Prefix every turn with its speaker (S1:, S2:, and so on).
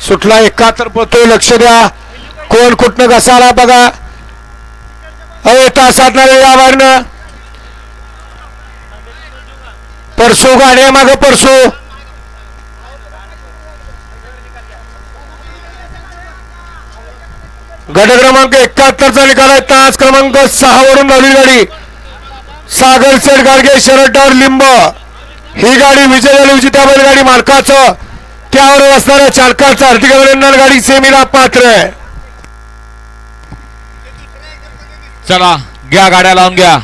S1: सुटला एकाहत्तर पळतोय लक्ष द्या. कोण कुठनं घसाला बघा. अरे तासात या बाहेरनं परसू गाणे माग परसू. गट क्रमांक एकाहत्तरचा निकाल आहे. तास क्रमांक सहा वरून लावली गाडी. सागर सेठ गाडगे शरटावर लिंब. ही गाडी विजय झाली होती त्या गाडी मालकाचं. त्यावर असणाऱ्या चालकाचा अर्थगवर्नर गाडी सेमीला पात्र आहे.
S2: चला घ्या गाड्या लावून घ्या.